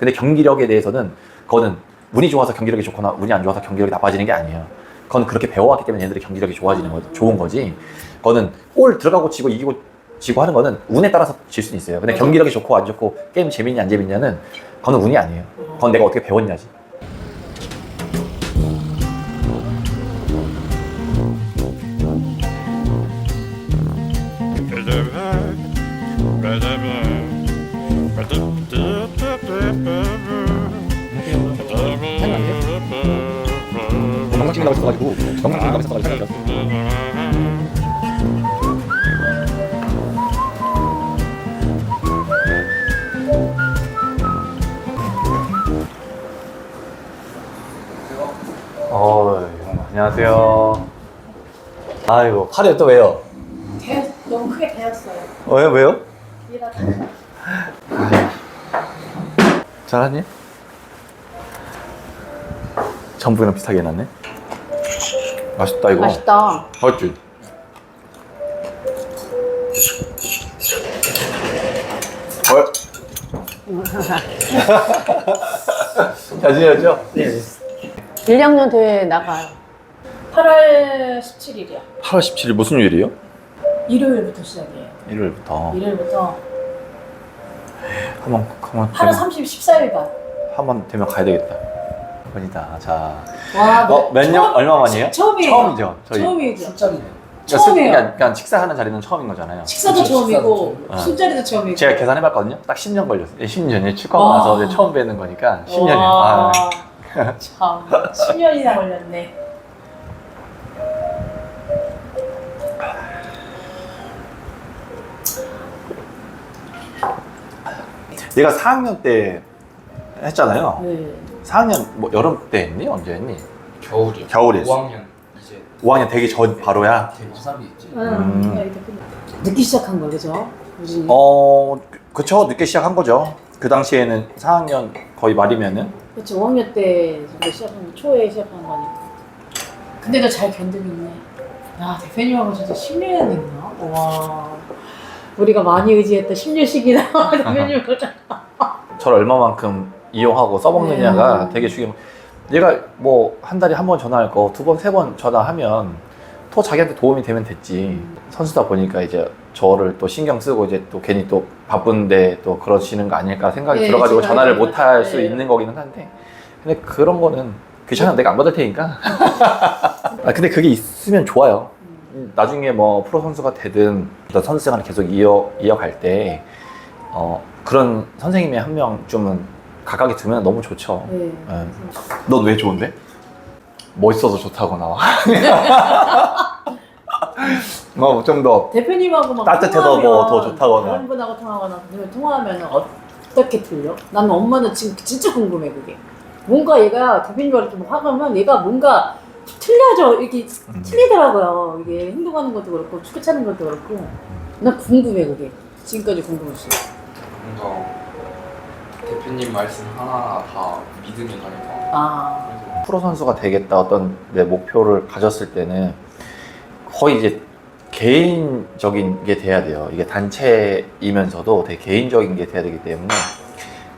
근데 경기력에 대해서는 그거는 운이 좋아서 경기력이 좋거나 운이 안 좋아서 경기력이 나빠지는 게 아니에요. 그건 그렇게 배워왔기 때문에 얘들이 경기력이 좋아지는 거 좋은 거지. 그거는 골 들어가고 지고 이기고 지고 하는 거는 운에 따라서 질 수는 있어요. 근데. 경기력이 좋고 안 좋고 게임 재밌냐 안 재밌냐는 그건 운이 아니에요. 그건 내가 어떻게 배웠냐지. 안녕하세요. 아이고 팔이 또 왜요? 대, 너무 크게 배웠어요. 어, 왜요? 왜요? 일하다. 잘하니? 전부랑 비슷하게 해놨네. 맛있다 이거. 맛있다. 맛있지? 어? 잘 지내셨죠? 네. 1, 2학년 대회 나가요. 8월 17일이야. 8월 17일 무슨 요일이요? 일요일부터 시작이에요. 일요일부터 일요일부터 한번 한번 8월 30일 14일간. 한번 되면 가야 되겠다. 번이다. 자, 와, 어, 몇 년 얼마 만이에요? 처음이에요. 처음이죠. 저희. 처음이죠. 그러니까, 처음이에요. 그러니까, 그러니까 식사하는 자리는 처음인 거잖아요. 식사도 그치, 처음이고 식사도 처음. 술자리도 처음이고. 제가 계산해봤거든요. 딱 10년 걸렸어요. 10년이 축구하고 와. 나서 이제 처음 뵈는 거니까 10년이요. 와, 아, 참 10년이나 걸렸네. 얘가 4학년 때 했잖아요. 네. 4학년 뭐 여름 때 했니? 언제 했니? 겨울이요. 했어. 5학년 이제 5학년 되기 전 바로야. 고3이 있지. 응. 음. 야, 이렇게 늦기 시작한 거 그죠? 우진이. 어, 그쵸. 늦게 시작한 거죠. 그 당시에는 4학년 거의 말이면은 그렇죠. 5학년 때 정도 시작한 거, 초에 시작한 거니까. 근데도 잘 견디고 있네. 야, 대표님하고 진짜 10년 됐나? 와. 우리가 많이 의지했던 10년씩이나 대표님을 저를 얼마만큼 이용하고 써먹느냐가 네. 되게 중요. 얘가 뭐 한 달에 한 번 전화할 거 두 번 세 번 전화하면 또 자기한테 도움이 되면 됐지. 선수다 보니까 이제 저를 또 신경 쓰고 이제 또 괜히 또 바쁜데 또 그러시는 거 아닐까 생각이 네, 들어가지고 전화를 못 할수 네. 있는 거기는 한데 근데 그런 거는 귀찮아 내가 안 받을 테니까. 아 근데 그게 있으면 좋아요. 나중에 뭐 프로 선수가 되든 어떤 선수 생활을 계속 이어 이어갈 때 어, 그런 선생님이 한 명쯤은 각각에 두면 너무 좋죠. 네. 넌왜 좋은데? 멋있어서 좋다고 나와. 뭐좀더 대표님하고 막 따뜻해서 뭐 통화하면 더 좋다거나. 다른 분하고 통화하거나 아니면 통화하면 어떻게 틀려? 나는 엄마는 지금 진짜 궁금해 그게. 뭔가 얘가 대표님하고 좀 화가면 얘가 뭔가 틀려져 이렇게 음. 틀리더라고요. 이게 행동하는 것도 그렇고 축구 차는 것도 그렇고. 난 궁금해 그게. 지금까지 궁금했어. 뭔가 대표님 말씀 하나 다 믿음이 가니까 아. 그래서 프로 선수가 되겠다 어떤 내 목표를 가졌을 때는 거의 이제 개인적인 게 돼야 돼요. 이게 단체이면서도 되게 개인적인 게 돼야 되기 때문에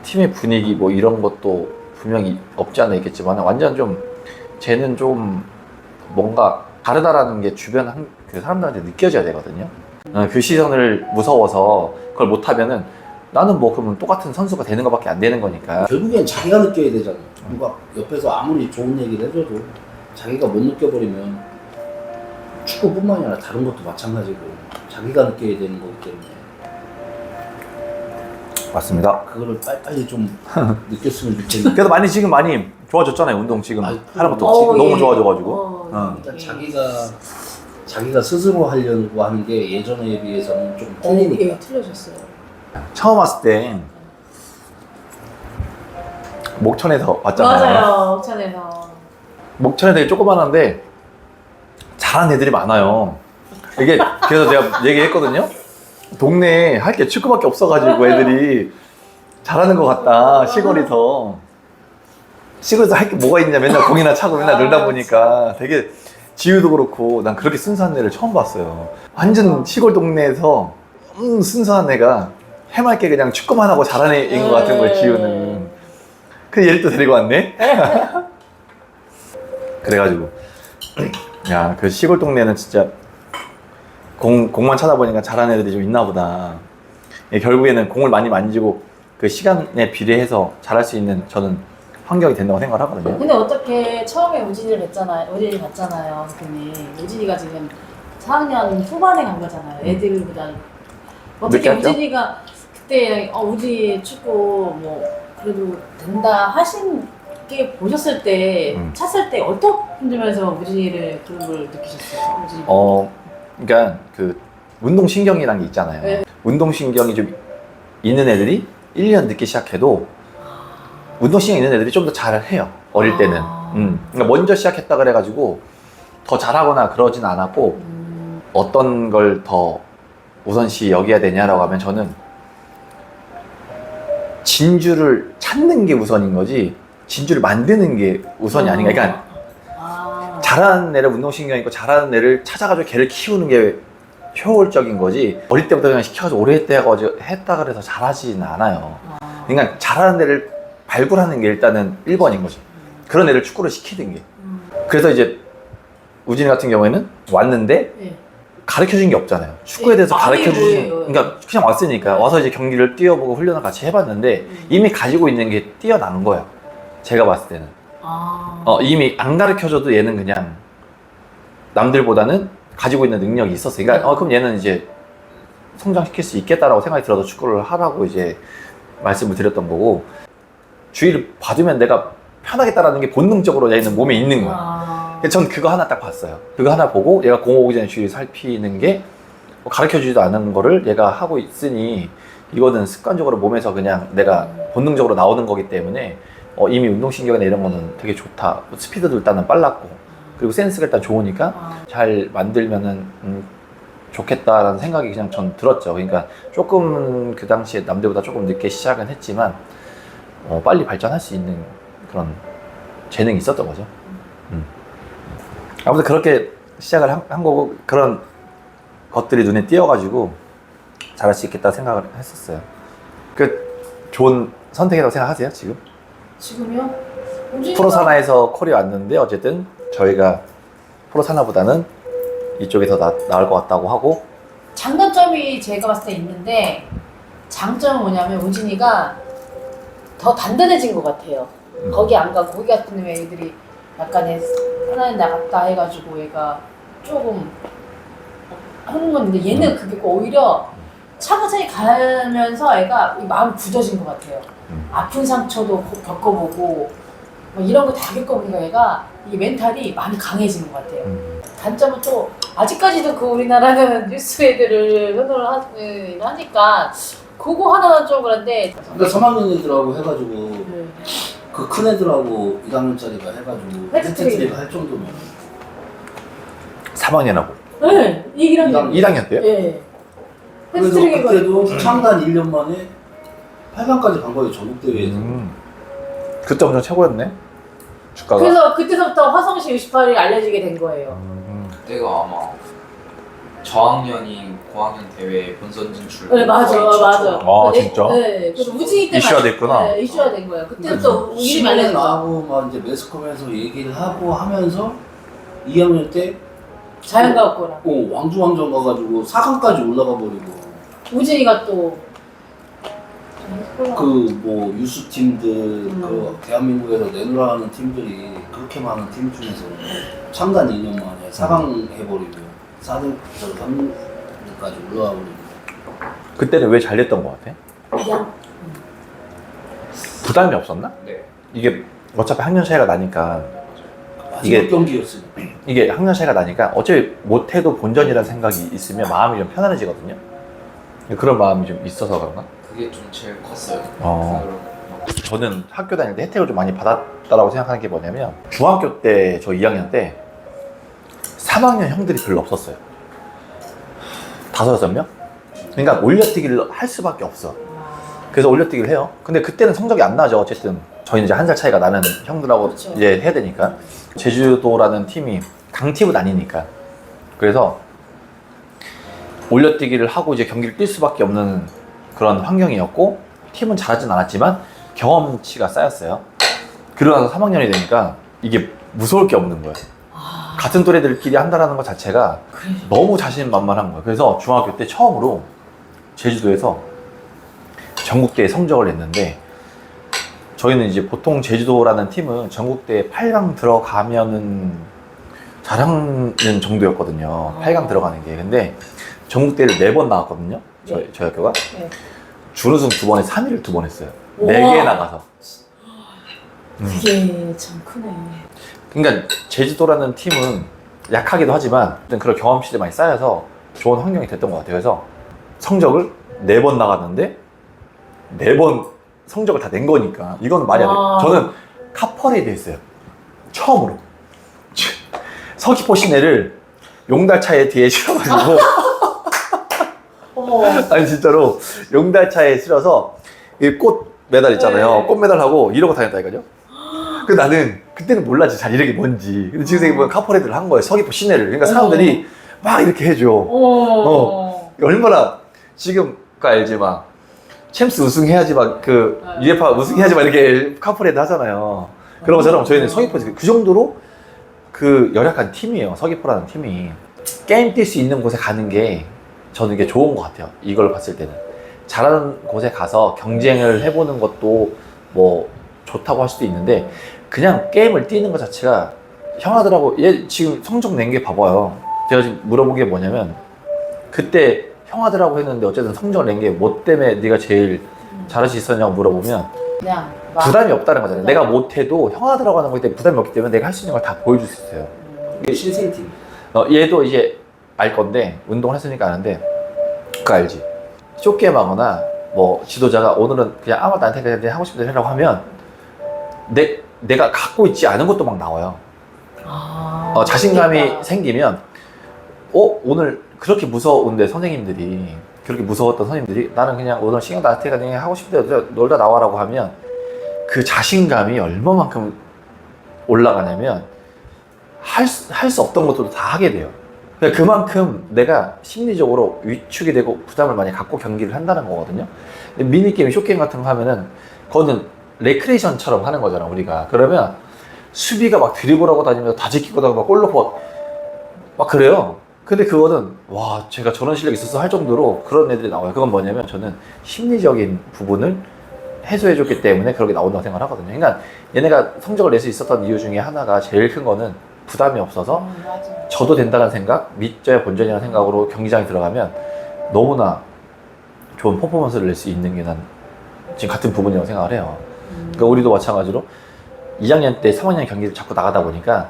팀의 분위기 뭐 이런 것도 분명히 없지 않아 있겠지만 완전 좀 쟤는 좀 뭔가 다르다라는 게 주변 한, 그 사람들한테 느껴져야 되거든요. 어, 그 시선을 무서워서 그걸 못하면은 나는 뭐 그러면 똑같은 선수가 되는 것밖에 안 되는 거니까 결국엔 자기가 느껴야 되잖아. 누가 옆에서 아무리 좋은 얘기를 해줘도 자기가 못 느껴버리면 축구뿐만이 아니라 다른 것도 마찬가지고 자기가 느껴야 되는 거기 때문에 맞습니다. 그거를 빨리빨리 좀 느꼈으면 좋겠는데 그래도 많이 지금 많이 좋아졌잖아요 운동 지금 아이, 하는 것도 어, 지금 너무 예. 좋아져가지고 어, 어. 일단 예. 자기가 자기가 스스로 하려고 하는 게 예전에 비해서는 좀 어, 틀리니까 예, 틀려졌어요. 처음 왔을 때 목천에서 왔잖아요. 맞아요. 옥천에서. 목천에 되게 조그만한데 잘하는 애들이 많아요. 이게 그래서 제가 얘기했거든요. 동네에 할 게 축구밖에 없어가지고 애들이 잘하는 것 같다 시골에서 시골에서 할 게 뭐가 있냐 맨날 공이나 차고 맨날 놀다 보니까 되게 지우도 그렇고 난 그렇게 순수한 애를 처음 봤어요. 완전 시골 동네에서 음, 순수한 애가 해맑게 그냥 축구만 하고 잘하는 애인 것 같은 거예요 지우는. 그 얘를 또 데리고 왔네. 그래가지고 야 그 시골 동네는 진짜 공 공만 찾아보니까 잘하는 애들이 좀 있나 보다. 예, 결국에는 공을 많이 만지고 그 시간에 비례해서 잘할 수 있는 저는 환경이 된다고 생각을 하거든요. 근데 어떻게 처음에 우진이를 뵀잖아요. 우진이 봤잖아요, 선생님. 우진이가 지금 4학년 후반에 간 거잖아요. 애들보다 어떻게 늦게 왔죠? 우진이가 그때 어, 우지 축구 뭐 그래도 된다 하신 게 보셨을 때 음. 찼을 때 어떤 점에서 우진이를 그런 걸 느끼셨어요? 우진이. 어, 그러니까 그 운동 신경이라는 게 있잖아요. 네. 운동 신경이 좀 있는 애들이 1년 늦게 시작해도 운동 신경 있는 애들이 좀 더 잘해요. 어릴 때는. 아. 음. 그러니까 먼저 시작했다 그래가지고 더 잘하거나 그러진 않았고 음, 어떤 걸 더 우선시 여겨야 되냐라고 하면 저는 진주를 찾는 게 우선인 거지 진주를 만드는 게 우선이 아닌가. 그러니까 아. 잘하는 애를 운동신경 있고 잘하는 애를 찾아가지고 걔를 키우는 게 효율적인 거지 어릴 때부터 그냥 시켜서 오래 했다고 했다 그래서 잘하지는 않아요 아. 그러니까 잘하는 애를 발굴하는 게 일단은 1번인 거죠 그런 애를 축구를 시키는 게 음, 그래서 이제 우진이 같은 경우에는 왔는데 예. 가르쳐 준 게 없잖아요 축구에 대해서 네, 많이 가르쳐 주신 보여요. 그러니까 그냥 왔으니까 와서 이제 경기를 뛰어보고 훈련을 같이 해봤는데 음. 이미 가지고 있는 게 뛰어난 거예요 제가 봤을 때는 아. 어, 이미 안 가르쳐 줘도 얘는 그냥 남들보다는 가지고 있는 능력이 있었어. 그러니까 어, 그럼 얘는 이제 성장시킬 수 있겠다라고 생각이 들어서 축구를 하라고 이제 말씀을 드렸던 거고 주의를 받으면 내가 편하겠다라는 게 본능적으로 얘는 몸에 있는 거야. 아. 전 그거 하나 딱 봤어요. 그거 하나 보고 얘가 공 오기 전에 주의를 살피는 게 가르쳐 주지도 않은 거를 얘가 하고 있으니 이거는 습관적으로 몸에서 그냥 내가 본능적으로 나오는 거기 때문에 어, 이미 운동신경이나 이런 거는 되게 좋다. 스피드도 일단은 빨랐고 그리고 센스가 일단 좋으니까 아. 잘 만들면은 음, 좋겠다라는 생각이 그냥 전 들었죠. 그러니까 조금 그 당시에 남들보다 조금 늦게 시작은 했지만 어, 빨리 발전할 수 있는 그런 재능이 있었던 거죠. 음. 아무튼 그렇게 시작을 한, 한 거고 그런 것들이 눈에 띄어가지고 잘할 수 있겠다 생각을 했었어요. 그 좋은 선택이라고 생각하세요 지금? 지금요? 우진이가- 프로 사나에서 콜이 왔는데 어쨌든 저희가 프로 사나보다는 이쪽이 더 나, 나을 것 같다고 하고 장단점이 제가 봤을 때 있는데 장점은 뭐냐면 우진이가 더 단단해진 것 같아요. 음. 거기 안 가고 거기 같은 경우에 애들이 약간의 하나에 나갔다 해가지고 얘가 조금 하는 건데 얘는 그게 오히려 차근차근 가면서 애가 이 마음이 굳어진 것 같아요. 음. 아픈 상처도 고- 겪어보고 뭐 이런 거 다 겪어보니까 얘가 이 멘탈이 많이 강해진 것 같아요. 음, 단점은 또 아직까지도 그 우리나라는 뉴스 애들을 선호를 하, 음, 하니까 그거 하나는 좀 그런데 그러니까 3학년 애들하고 해가지고 네. 그 큰 애들하고 1학년짜리가 해가지고 헤드트릭. 헤드트릭 할 정도면 3학년하고 네, 이 1학년. 이학년. 1학년 때요? 예. 그래서 헤드트릭 그때도 창단 1년 만에 8강까지 간 거예요 전국 대회에서 음. 그때 엄청 최고였네 주가가 그래서 그때서부터 화성시 68이 알려지게 된 거예요. 음, 그때가 아마 저학년이 고학년 대회 본선 진출 네, 맞아, 맞아. 아, 네, 진짜? 네, 그래서 우진이 때만 이슈화 됐구나. 네, 이슈화 된 거예요. 그래서 이름이 신문에 알려진 거예요. 나하고 막 이제 매스컴에서 얘기를 하고 하면서 2학년 때 자연과학고랑 어, 왕중왕전 가가지고 4강까지 올라가 버리고 우진이가 또 그 뭐 유수 팀들 음. 그 대한민국에서 내놓으라는 팀들이 그렇게 많은 팀 중에서 창단 2년 만에 4강 해버리고 4등 3등 까지 올라가 버리고 그때는 왜잘 됐던 것 같아? 그냥 부담이 없었나? 네. 이게 어차피 학년 차이가 나니까 마지막 이게- 경기였으니까 이게 학년 차이가 나니까 어차피 못해도 본전이라는 생각이 있으면 마음이 좀 편안해지거든요 그런 마음이 좀 있어서 그런가? 그게 좀 제일 컸어요. 어. 저는 학교 다닐 때 혜택을 좀 많이 받았다라고 생각하는 게 뭐냐면 중학교 때 저 2학년 때 3학년 형들이 별로 없었어요. 다섯 여섯 명? 그러니까 올려뛰기를 할 수밖에 없어. 그래서 올려뛰기를 해요. 근데 그때는 성적이 안 나죠. 어쨌든 저희는 이제 한 살 차이가 나는 형들하고 그렇죠. 이제 해야 되니까 제주도라는 팀이 강팀은 아니니까 그래서 올려뛰기를 하고 이제 경기를 뛸 수밖에 없는 그런 환경이었고 팀은 잘하진 않았지만 경험치가 쌓였어요. 그러고 나서 3학년이 되니까 이게 무서울 게 없는. 아, 같은 또래들끼리 한다라는 것 자체가 그래. 너무 자신만만한 거야. 그래서 중학교 때 처음으로 제주도에서 전국대회 성적을 냈는데 저희는 이제 보통 제주도라는 팀은 전국대회 8강 들어가면은 잘하는 정도였거든요. 8강 들어가는 게. 근데 전국대회를 네번 나갔거든요. 저희, 저희 학교가. 네. 준우승 두 번에 3위를 두 번 했어요. 우와. 네개 나가서. 음. 그게 참 크네. 그러니까 제주도라는 팀은 약하기도 하지만 어떤 그런 경험치들이 많이 쌓여서 좋은 환경이 됐던 것 같아요. 그래서 성적을 네 번 나갔는데 네 번 성적을 다 낸 거니까 이건 말이 안 와. 돼요. 저는 카퍼레이드 했어요. 처음으로 서귀포 시내를 용달차에 뒤에 실어가지고 어머. 아니 진짜로 용달차에 실어서 이 꽃 메달 있잖아요. 네. 꽃 메달하고 이러고 다녔다니까요. 그 나는 그때는 몰랐지 잘 이력이 뭔지. 근데 지금 생각해보면 카퍼레이드를 한 거예요. 서귀포 시내를. 그러니까 사람들이 막 이렇게 해줘. 어. 얼마나 지금 그 알지 막 챔스 우승해야지 막 그 네. 유에파 우승해야지 막 이렇게 카퍼레이드 하잖아요. 그런 것처럼 저희는 서귀포에서 그 정도로 그 열악한 팀이에요. 서귀포라는 팀이 게임 뛸 수 있는 곳에 가는 게 저는 이게 좋은 것 같아요. 이걸 봤을 때는 잘하는 곳에 가서 경쟁을 해보는 것도 뭐 좋다고 할 수도 있는데 그냥 게임을 뛰는 것 자체가 형아들하고 얘 지금 성적 낸 게 봐봐요. 제가 지금 물어본 게 뭐냐면 그때 형아들하고 했는데 어쨌든 성적을 낸게 뭐 때문에 네가 제일 잘할 수 있었냐고 물어보면 그냥 막- 부담이 없다는 거잖아요. 내가 못해도 형아들하고 하는 거기 때문에 부담이 없기 때문에 내가 할 수 있는 걸 다 보여줄 수 있어요. 이게 신생팀. 어, 얘도 이제 알 건데 운동을 했으니까 아는데 그거 알지? 쇼게임 하거나 뭐 지도자가 오늘은 그냥 아무것도 안 해, 그냥 하고 싶은 대로 해라고 하면 내, 내가 갖고 있지 않은 것도 막 나와요. 아, 어, 자신감이 그러니까. 생기면 어 오늘 그렇게 무서운데 선생님들이 그렇게 무서웠던 선생님들이 나는 그냥 오늘 신경 안 테니까 그냥 하고 싶은 대로 놀다 나와라고 하면 그 자신감이 얼마만큼 올라가냐면 할수 없던 것도 다 하게 돼요. 그만큼 내가 심리적으로 위축이 되고 부담을 많이 갖고 경기를 한다는 거거든요. 미니게임, 쇼게임 같은 거 하면은 그거는 레크레이션처럼 하는 거잖아, 우리가. 그러면 수비가 막 드리블하고 다니면서 다 지키고 다니고 막 골로 퍼. 막 그래요. 근데 그거는 와 제가 저런 실력이 있어서 할 정도로 그런 애들이 나와요. 그건 뭐냐면 저는 심리적인 부분을 해소해 줬기 때문에 그렇게 나온다고 생각을 하거든요. 그러니까 얘네가 성적을 낼 수 있었던 이유 중에 하나가 제일 큰 거는 부담이 없어서 음. 저도 된다는 생각, 믿져야 본전이라는 생각으로 경기장에 들어가면 너무나 좋은 퍼포먼스를 낼 수 있는 게 난 지금 같은 부분이라고 생각을 해요. 음. 그러니까 우리도 마찬가지로 2학년 때 3학년 경기를 자꾸 나가다 보니까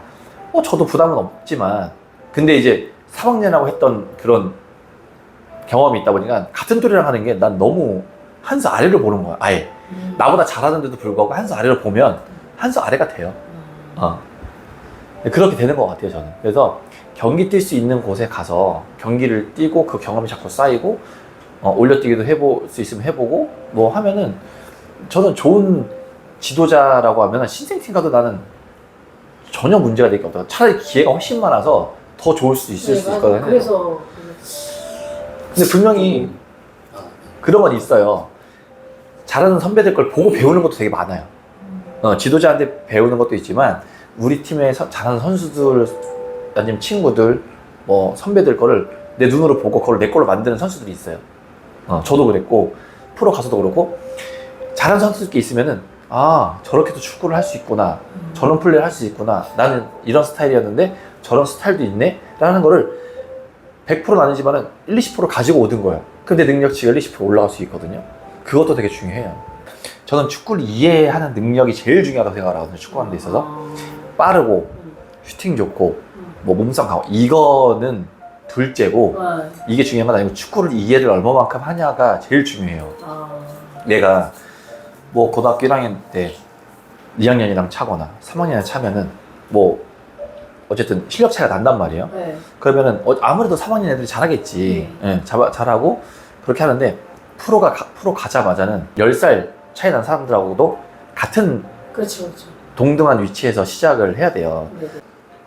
어 저도 부담은 없지만 근데 이제 3학년하고 했던 그런 경험이 있다 보니까 같은 또래랑 하는 게 난 너무 한 수 아래로 보는 거야 아예 음. 나보다 잘하는데도 불구하고 한 수 아래로 보면 한 수 아래가 돼요 음. 어. 그렇게 되는 것 같아요 저는 그래서 경기 뛸 수 있는 곳에 가서 경기를 뛰고 그 경험이 자꾸 쌓이고 어, 올려뛰기도 해볼 수 있으면 해보고 뭐 하면은 저는 좋은 지도자라고 하면 신생팀 가도 나는 전혀 문제가 될 게 없다. 차라리 기회가 훨씬 많아서 더 좋을 수 있을 네, 수 맞아. 있거든요. 그래서 근데 분명히 아, 그런 건 있어요. 잘하는 선배들 걸 보고 배우는 것도 되게 많아요. 어, 지도자한테 배우는 것도 있지만 우리 팀의 서- 잘하는 선수들 아니면 친구들 뭐 선배들 거를 내 눈으로 보고 그걸 내 걸로 만드는 선수들이 있어요. 어, 저도 그랬고 프로 가서도 그렇고 잘하는 선수들이 있으면은 아 저렇게도 축구를 할 수 있구나 음. 저런 플레이를 할 수 있구나 나는 이런 스타일이었는데 저런 스타일도 있네 라는 거를 100%는 아니지만은 1, 20% 가지고 오든 거예요 근데 능력치가 1, 20% 올라갈 수 있거든요 그것도 되게 중요해요 저는 축구를 이해하는 능력이 제일 중요하다고 생각하거든요 축구하는 데 있어서 아. 빠르고 음. 슈팅 좋고 음. 뭐 몸싸움 강하고 이거는 둘째고 네. 이게 중요한 건 아니고 축구를 이해를 얼마만큼 하냐가 제일 중요해요 아. 내가 뭐 고등학교 1학년 때 2학년이랑 차거나 3학년에 차면은 뭐 어쨌든 실력 차이가 난단 말이에요. 네. 그러면은 어, 아무래도 3학년 애들이 잘하겠지. 예, 잘, 잘하고 그렇게 하는데 프로가 가- 프로 가자마자는 10살 차이 난 사람들하고도 같은 그렇죠, 그렇죠. 동등한 위치에서 시작을 해야 돼요. 네, 네.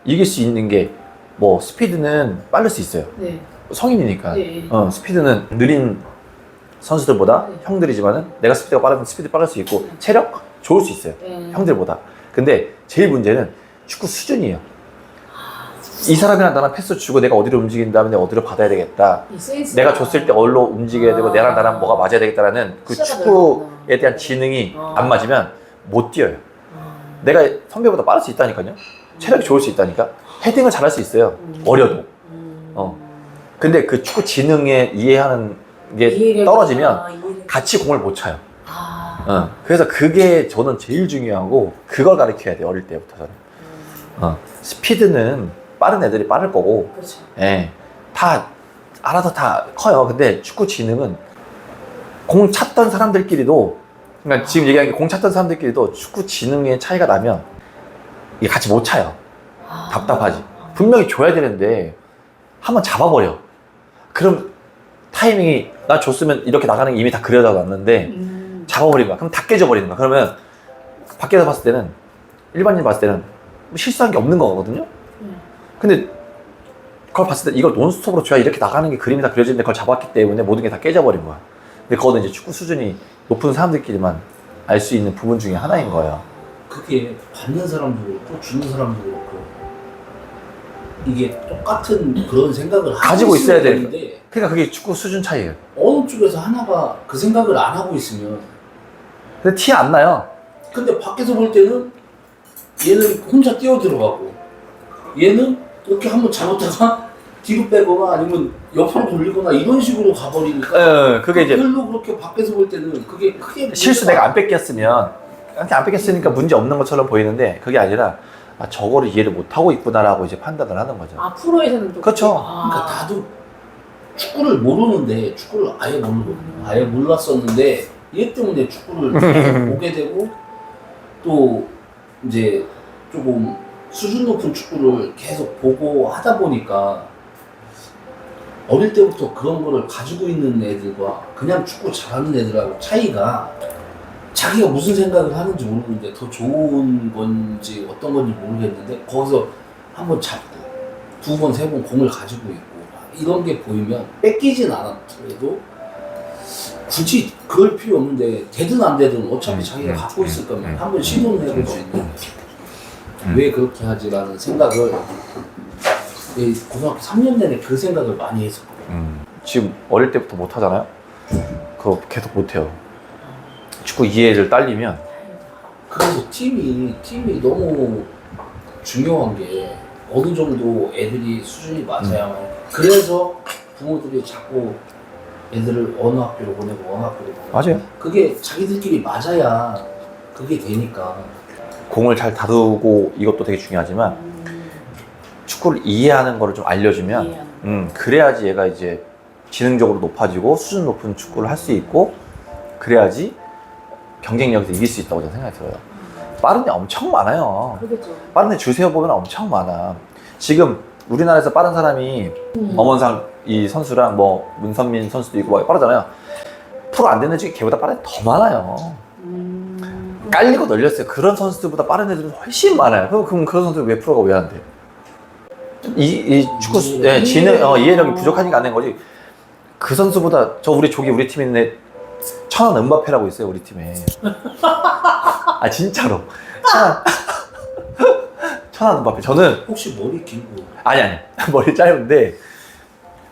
이길 수 있는 게 뭐 스피드는 빠를 수 있어요. 네. 성인이니까. 네. 어, 스피드는 느린 선수들보다 네. 형들이지만은 내가 스피드가 빠르면 스피드 빠를 수 있고 체력 좋을 수 있어요. 네. 형들보다. 근데 제일 문제는 축구 수준이에요. 이 사람이랑 나랑 패스 주고 내가 어디로 움직인 다음에 내가 어디로 받아야 되겠다. 내가 줬을 때 어디로 움직여야 되고 아. 내랑 나랑 뭐가 맞아야 되겠다라는 그 축구에 대한 지능이 어. 안 맞으면 못 뛰어요. 아. 내가 성배보다 빠를 수 있다니까요. 체력이 좋을 수 있다니까. 헤딩을 잘할 수 있어요. 음. 어려도. 음. 어. 근데 그 축구 지능에 이해하는 게 이해력이- 떨어지면 아. 같이 공을 못 차요. 아. 어. 그래서 그게 저는 제일 중요하고 그걸 가르쳐야 돼요. 어릴 때부터 저는. 음. 어. 스피드는 빠른 애들이 빠를 거고 그렇죠. 예. 다 알아서 다 커요. 근데 축구 지능은 공 찼던 사람들끼리도 그러니까 지금 얘기한 게공 찼던 사람들끼리도 축구 지능의 차이가 나면 이게 같이 못 차요. 아. 답답하지. 분명히 줘야 되는데 한번 잡아버려. 그럼 타이밍이 나 줬으면 이렇게 나가는 게 이미 다 그려져 놨는데 음. 잡아버린 거야. 그럼 다 깨져버리는 거야. 그러면 밖에서 봤을 때는 일반인 봤을 때는 실수한 게 없는 거거든요. 음. 근데 그걸 봤을 때 이걸 논스톱으로 줘야 이렇게 나가는 게 그림이 다 그려지는데 그걸 잡았기 때문에 모든 게 다 깨져버린 거야. 근데 그거는 이제 축구 수준이 높은 사람들끼리만 알 수 있는 부분 중에 하나인 거예요. 그게 받는 사람도 그렇고 주는 사람도 그렇고 이게 똑같은 그런 생각을 가지고 있어야 돼. 되는데 그러니까 그게 축구 수준 차이예요. 어느 쪽에서 하나가 그 생각을 안 하고 있으면 근데 티 안 나요. 근데 밖에서 볼 때는 얘는 혼자 뛰어 들어가고 얘는 이렇게 한번 잘못하다 뒤로 빼거나 아니면 옆으로 돌리거나 이런 식으로 가버리니까 예, 그게 이제 별로 그렇게 밖에서 볼 때는 그게 크게 실수 문제가 내가 안 뺏겼으면 이렇게 안 뺏겼으니까 문제 없는 것처럼 보이는데 그게 아니라 아, 저거를 이해를 못 하고 있구나라고 이제 판단을 하는 거죠. 아 프로에서는 또 그렇죠. 아. 그러니까 나도 축구를 모르는데 축구를 아예 모르고 아예 몰랐었는데 얘 때문에 축구를 계속 보게 되고 또 이제 조금 수준 높은 축구를 계속 보고 하다 보니까 어릴 때부터 그런 거를 가지고 있는 애들과 그냥 축구 잘하는 애들하고 차이가 자기가 무슨 생각을 하는지 모르는데 더 좋은 건지 어떤 건지 모르겠는데 거기서 한 번 잡고 두 번, 세 번 공을 가지고 있고 이런 게 보이면 뺏기진 않았더라도 굳이 그럴 필요 없는데 되든 안 되든 어차피 음, 자기가 음, 갖고 있을 음, 거면 음. 한번 시도는 해볼 수 있는 음. 왜 그렇게 하지라는 생각을 이 고등학교 3년 내내 그 생각을 많이 했었거든요. 음. 지금 어릴 때부터 못 하잖아요. 그거 계속 못 해요. 축구 이해를 딸리면 그래서 팀이 팀이 너무 중요한 게 어느 정도 애들이 수준이 맞아야만 그래서 부모들이 자꾸 애들을 어느 학교로 보내고 어느 학교로 보내고 맞아요. 그게 자기들끼리 맞아야 그게 되니까 공을 잘 다루고 이것도 되게 중요하지만 음. 축구를 이해하는 거를 좀 알려주면 이해하는. 음, 그래야지 얘가 이제 지능적으로 높아지고 수준 높은 축구를 할 수 있고 그래야지 경쟁력에서 이길 수 있다고 저는 생각이 들어요. 빠른 애 엄청 많아요. 그러겠죠. 빠른 애 주세요 보면 엄청 많아. 지금 우리나라에서 빠른 사람이 음. 엄원상 이 선수랑 뭐 문선민 선수도 있고 막 빠르잖아요. 프로 안 되는 중에 걔보다 빠른 애더 많아요. 음. 깔리고 널렸어요. 그런 선수들보다 빠른 애들은 훨씬 많아요. 그럼, 그럼 그런 선수 왜 프로가 왜 안 돼? 이, 이 축구 수- 예, 지능 어, 이해력이 부족하니까 안 된 거지. 그 선수보다 저 우리 조기 우리 팀에 있는 애 천안 은바페라고 있어요 우리 팀에. 아 진짜로 천안 천안 은바페. 저는 혹시 머리 길고 아니 아니 머리 짧은데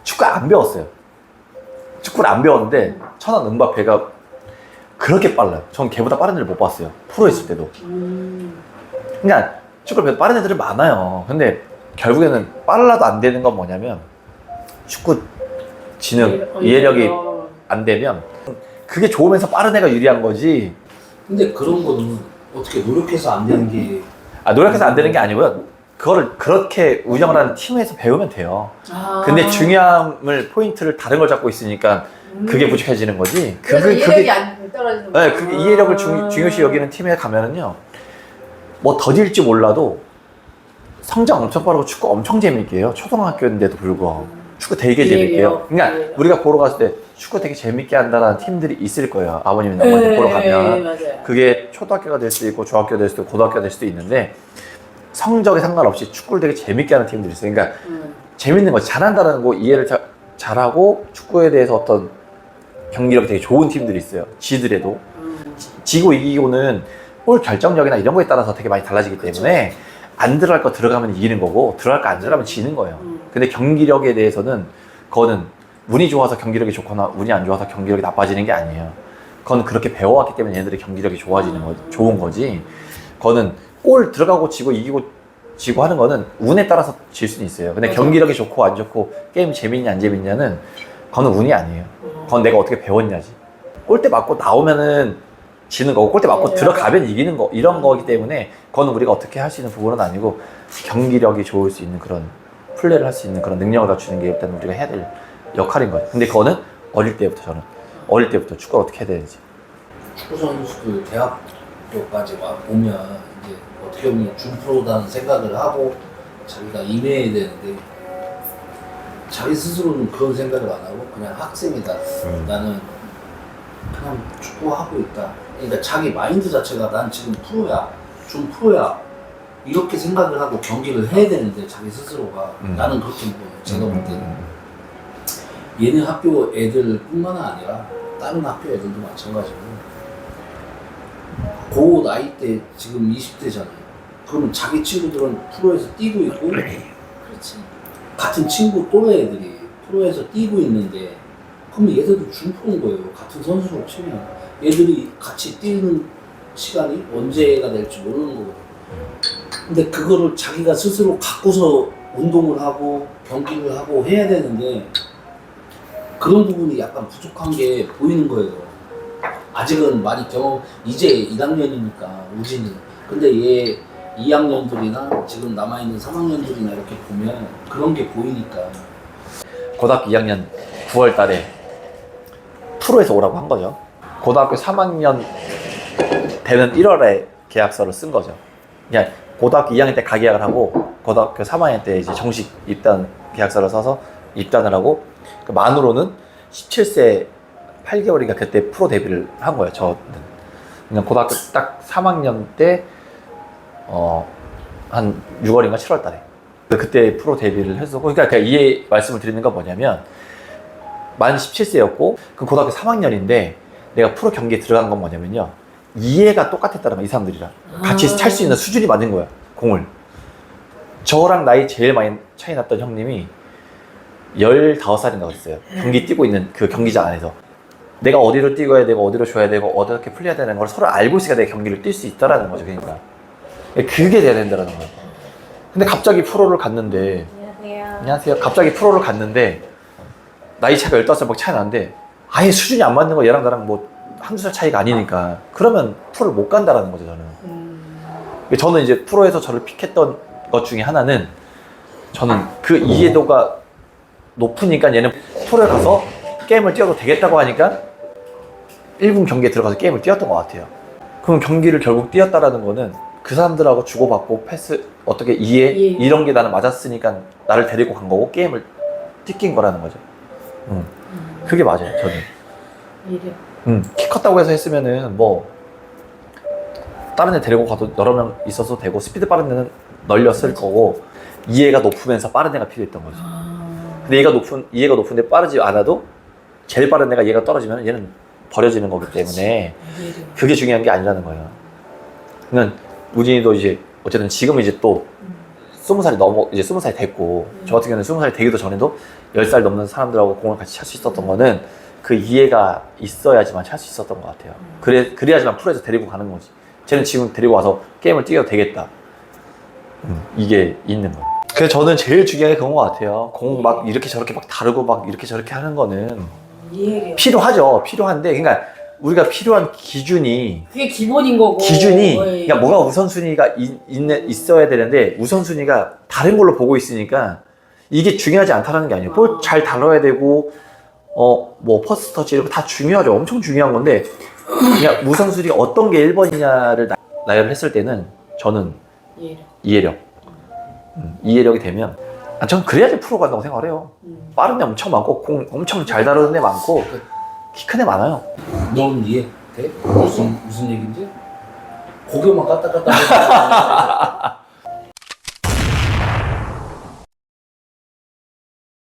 축구 안 배웠어요. 축구를 안 배웠는데 천안 은바페가 그렇게 빨라요. 전 걔보다 빠른 애를 못 봤어요. 프로 있을 때도. 음. 그러니까 축구를 배워도 빠른 애들이 많아요. 근데 결국에는 빨라도 안 되는 건 뭐냐면 축구 지능, 어, 이해력이 어. 안 되면 그게 좋으면서 빠른 애가 유리한 거지. 근데 그런 거는 어떻게 노력해서 안 되는 게 아, 노력해서 안 되는 게 아니고요. 그거를 그렇게 운영을 하는 팀에서 배우면 돼요. 아. 근데 중요함을 포인트를 다른 걸 잡고 있으니까 그게 음. 부족해지는 거지. 그래서 그게 이해력이 그게 안 떨어지는 네, 거야. 그게 이해력을 중, 중요시 여기는 팀에 가면은요. 뭐 더딜지 몰라도 성장 엄청 빠르고 축구 엄청 재밌게 해요. 초등학교인데도 불구하고. 축구 되게 재밌게 해요. 이해력, 그러니까 이해력. 우리가 보러 갔을 때 축구 되게 재밌게 한다는 팀들이 있을 거예요. 아버님이나 네, 어머니 보러 가면. 맞아요. 그게 초등학교가 될 수도 있고 중학교 될 수도 있고 고등학교 될 수도 있는데 성적에 상관없이 축구를 되게 재밌게 하는 팀들이 있어요. 그러니까 음. 재밌는 거 잘한다는 거 이해를 자- 잘하고 축구에 대해서 어떤 경기력이 되게 좋은 팀들이 있어요. 지더라도 음. 지 고 이기고는 볼 결정력이나 이런 거에 따라서 되게 많이 달라지기 때문에 안 들어갈 거 들어가면 이기는 거고 들어갈 거 안 들어가면 지는 거예요. 음. 근데 경기력에 대해서는 그거는 운이 좋아서 경기력이 좋거나 운이 안 좋아서 경기력이 나빠지는 게 아니에요. 그건 그렇게 배워왔기 때문에 얘네들이 경기력이 좋아지는 거 좋은 거지. 그거는 골 들어가고 지고 이기고 지고 하는 거는 운에 따라서 질 수는 있어요. 근데 맞아. 경기력이 좋고 안 좋고 게임 재밌냐 안 재밌냐는 그거는 운이 아니에요. 그건 내가 어떻게 배웠냐지. 골대 맞고 나오면은 지는 거고 골대 맞고 맞아요. 들어가면 이기는 거 이런 거기 때문에 그거는 우리가 어떻게 할 수 있는 부분은 아니고 경기력이 좋을 수 있는 그런 플레이를 할 수 있는 그런 능력을 갖추는 게 일단 우리가 해야 될 역할인 거예요. 근데 그거는 어릴 때부터 저는 어릴 때부터 축구를 어떻게 해야 되는지 축구 선수들 대학교까지 와 보면 이제 어떻게 보면 준프로다는 생각을 하고 자기가 임해야 되는데 자기 스스로는 그런 생각을 안 하고 그냥 학생이다. 나는 그냥 축구하고 있다. 그러니까 자기 마인드 자체가 난 지금 프로야, 준 프로야. 이렇게 생각을 하고 경기를 해야 되는데 자기 스스로가 음. 나는 그렇게 보여요. 제가 볼 때는 얘네 학교 애들뿐만 아니라 다른 학교 애들도 마찬가지고 그 나이 때 지금 20대잖아요. 그러면 자기 친구들은 프로에서 뛰고 있고 그렇지. 같은 친구 또래 애들이 프로에서 뛰고 있는데 그러면 얘들도 준프로인 거예요. 같은 선수로 치면 얘들이 같이 뛰는 시간이 언제가 될지 모르는 거거든요. 근데 그거를 자기가 스스로 갖고서 운동을 하고 경기를 하고 해야 되는데 그런 부분이 약간 부족한 게 보이는 거예요. 아직은 많이 경험 이제 1학년이니까 우진이 근데 얘 2학년들이나 지금 남아 있는 3학년들이나 이렇게 보면 그런 게 보이니까 고등학교 2학년 9월 달에 프로에서 오라고 한 거죠. 고등학교 3학년 되는 1월에 계약서를 쓴 거죠. 그냥 고등학교 2학년 때 가계약을 하고 고등학교 3학년 때 이제 정식 입단 계약서를 써서 입단을 하고 그 만으로는 17세 8개월인가 그때 프로 데뷔를 한 거예요. 저는 그냥 고등학교 딱 3학년 때 어, 한 6월인가 7월 달에 그때 프로 데뷔를 했었고 그러니까 그이 말씀을 드리는 건 뭐냐면 만 17세였고 그 고등학교 3학년인데 내가 프로 경기에 들어간 건 뭐냐면요 이해가 똑같았다는 거야 이 사람들이랑. 같이 아. 찰수 있는 수준이 맞는 거야 공을. 저랑 나이 제일 많이 차이 났던 형님이 15살인가 그랬어요. 경기 뛰고 있는 그 경기장 안에서. 내가 어디로 뛰어야 되고 어디로 줘야 되고 어떻게 풀려야 되는 걸 서로 알고 있으니까 내가 경기를 뛸 수 있다라는 거죠 그러니까. 그게 돼야 된다는 거예요 근데 갑자기 프로를 갔는데 안녕하세요. 안녕하세요. 갑자기 프로를 갔는데 나이 차가 15살 차이 나는데 아예 수준이 안 맞는 거 얘랑 나랑 뭐 한두 살 차이가 아니니까 그러면 프로를 못 간다라는 거죠 저는. 음. 저는 이제 프로에서 저를 픽했던 것 중에 하나는 저는 그 이해도가 높으니까 얘는 프로에 가서 게임을 뛰어도 되겠다고 하니까 1군 경기에 들어가서 게임을 뛰었던 것 같아요. 그럼 경기를 결국 뛰었다라는 거는 그 사람들하고 주고받고 패스 어떻게 이해 이해. 이런 게 나는 맞았으니까 나를 데리고 간 거고 게임을 뛰긴 거라는 거죠. 음, 음. 그게 맞아요 저는. 이래. 음, 키 컸다고 해서 했으면은 뭐 다른 애 데리고 가도 여러 명 있어서 되고 스피드 빠른 애는 널렸을 거고 이해가 높으면서 빠른 애가 필요했던 거죠. 아. 근데 얘가 높은 이해가 높은데 빠르지 않아도 제일 빠른 애가 얘가 떨어지면 얘는 버려지는 거기 때문에. 그게 중요한 게 아니라는 거예요. 그러니까 우진이도 이제 어쨌든 지금 이제 또 음. 스무 살이 넘어 이제 스무 살이 됐고 음. 저 같은 경우는 스무 살이 되기도 전에도 열 살 넘는 사람들하고 공을 같이 찰 수 있었던 거는 그 이해가 있어야지만 찰수 있었던 것 같아요. 음. 그래 그래야지만 프로에서 데리고 가는 거지. 쟤는 지금 데리고 와서 게임을 뛰어도 되겠다. 음, 이게 있는 거예요. 그래서 저는 제일 중요한 게 그런 것 같아요. 공 막 이렇게 저렇게 막 다르고 막 이렇게 저렇게 하는 거는 이해력. 필요하죠. 필요한데 그러니까 우리가 필요한 기준이 그게 기본인 거고. 기준이 어이. 그러니까 뭐가 우선순위가 있, 있어야 되는데 우선순위가 다른 걸로 보고 있으니까 이게 중요하지 않다는 게 아니에요. 볼 잘 다뤄야 되고 어 뭐 퍼스트 터치 이런 거 다 중요하죠. 엄청 중요한 건데 그냥 우선순위가 어떤 게 1번이냐를 나, 나열을 했을 때는 저는 이해력. 이해력 음, 이해력이 되면 아, 전 그래야지 프로 간다고 생각을 해요. 음. 빠른 애 엄청 많고 공 엄청 잘 다루는 애 많고 키 큰 애 많아요. 넌 이해 돼? 무슨 무슨 얘기인지? 고개만 까딱까딱